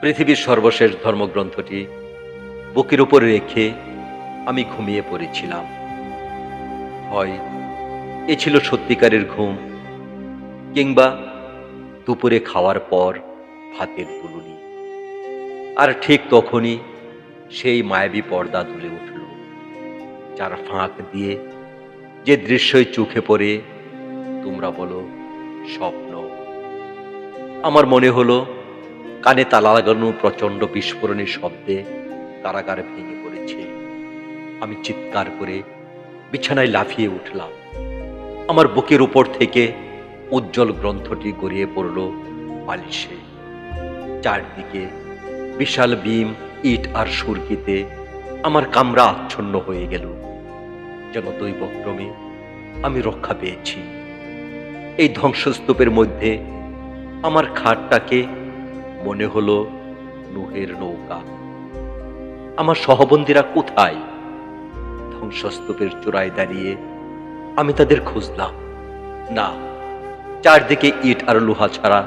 পৃথিবীর সর্বশেষ ধর্মগ্রন্থটি বুকের উপরে রেখে আমি ঘুমিয়ে পড়েছিলাম। হয়, এ ছিল সত্যিকারের ঘুম, কিংবা দুপুরে খাওয়ার পর ভাতের তুলুনি আর ঠিক তখনই সেই মায়াবী পর্দা তুলে উঠল, যার ফাঁক দিয়ে যে দৃশ্যই চোখে পড়ে, তোমরা বলো, স্বপ্ন। আমার মনে হলো কানে তালা লাগানো প্রচণ্ড বিস্ফোরণের শব্দে কারাগার ভেঙে পড়েছে। আমি চিৎকার করে বিছানায় লাফিয়ে উঠলাম। আমার বুকের উপর থেকে উজ্জ্বল গ্রন্থটি গড়িয়ে পড়ল বালিশে। চারদিকে বিশাল বিম ইট আর সুরকিতে আমার কামরা আচ্ছন্ন হয়ে গেল। যেন দৈবক্রমে আমি রক্ষা পেয়েছি। এই ধ্বংসস্তূপের মধ্যে আমার খাটটাকে মনে হলো নুহের নৌকা। আমার সহবন্দীরা কোথায়? ধ্বংসস্তূপের চূড়ায় দাঁড়িয়ে আমি তাদের খুঁজলাম। না, চারদিকে ইট আর লোহা ছাড়া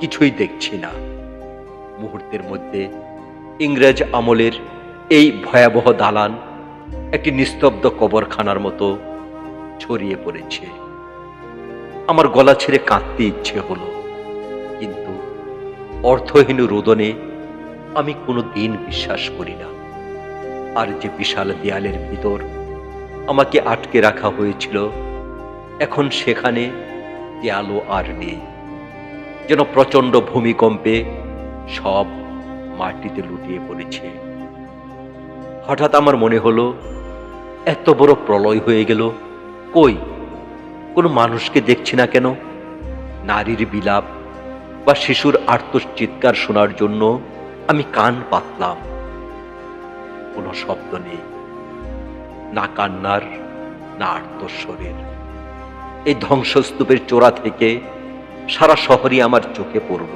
কিছুই দেখছি না। মুহূর্তের মধ্যে ইংরেজ আমলের এই ভয়াবহ দালান একটি নিস্তব্ধ কবরখানার মতো ছড়িয়ে পড়েছে। আমার গলা ছেড়ে কাঁদতে ইচ্ছে হলো, কিন্তু অর্থহীন রোদনে আমি কোনো দিন বিশ্বাস করি না। আর যে বিশাল দেয়ালের ভিতর আমাকে আটকে রাখা হয়েছিল, এখন সেখানে দেয়ালও আর নেই। যেন প্রচণ্ড ভূমিকম্পে সব মাটিতে লুটিয়ে পড়েছে। হঠাৎ আমার মনে হলো, এত বড় প্রলয় হয়ে গেল, কই? কোনো মানুষকে দেখছি না কেন? নারীর বিলাপ বা শিশুর আর্তচিৎকার শোনার জন্য আমি কান পাতলাম। কোনো শব্দ নেই। না কান্নার, না আর্তস্বরের এই ধ্বংসস্তূপের চোরা থেকে সারা শহরই আমার চোখে পড়ল।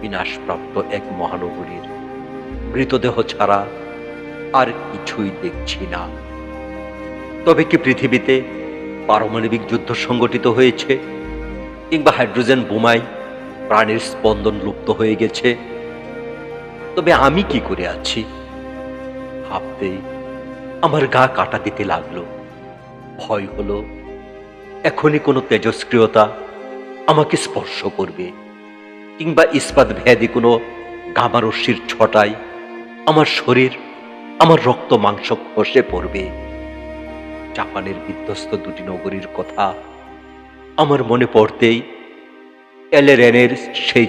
বিনাশপ্রাপ্ত এক মহানগরীর মৃতদেহ ছাড়া আর কিছুই দেখছি না। তবে কি পৃথিবীতে পারমাণবিক যুদ্ধ সংগঠিত হয়েছে কিংবা হাইড্রোজেন বোমায় প্রাণের স্পন্দন লুপ্ত হয়ে গেছে। তবে আমি কি করে আছি? ভাবতেই আমার গা কাটা দিতে লাগল। ভয় হলো, এখনই কোনো তেজস্ক্রিয়তা আমাকে স্পর্শ করবে, কিংবা ইস্পাত ভেদি কোনো গামারস্যির ছটায় আমার শরীর, আমার রক্ত মাংস খসে পড়বে। জাপানের বিধ্বস্ত দুটি নগরীর কথা আমার মনে পড়তেই এলেরেনের সেই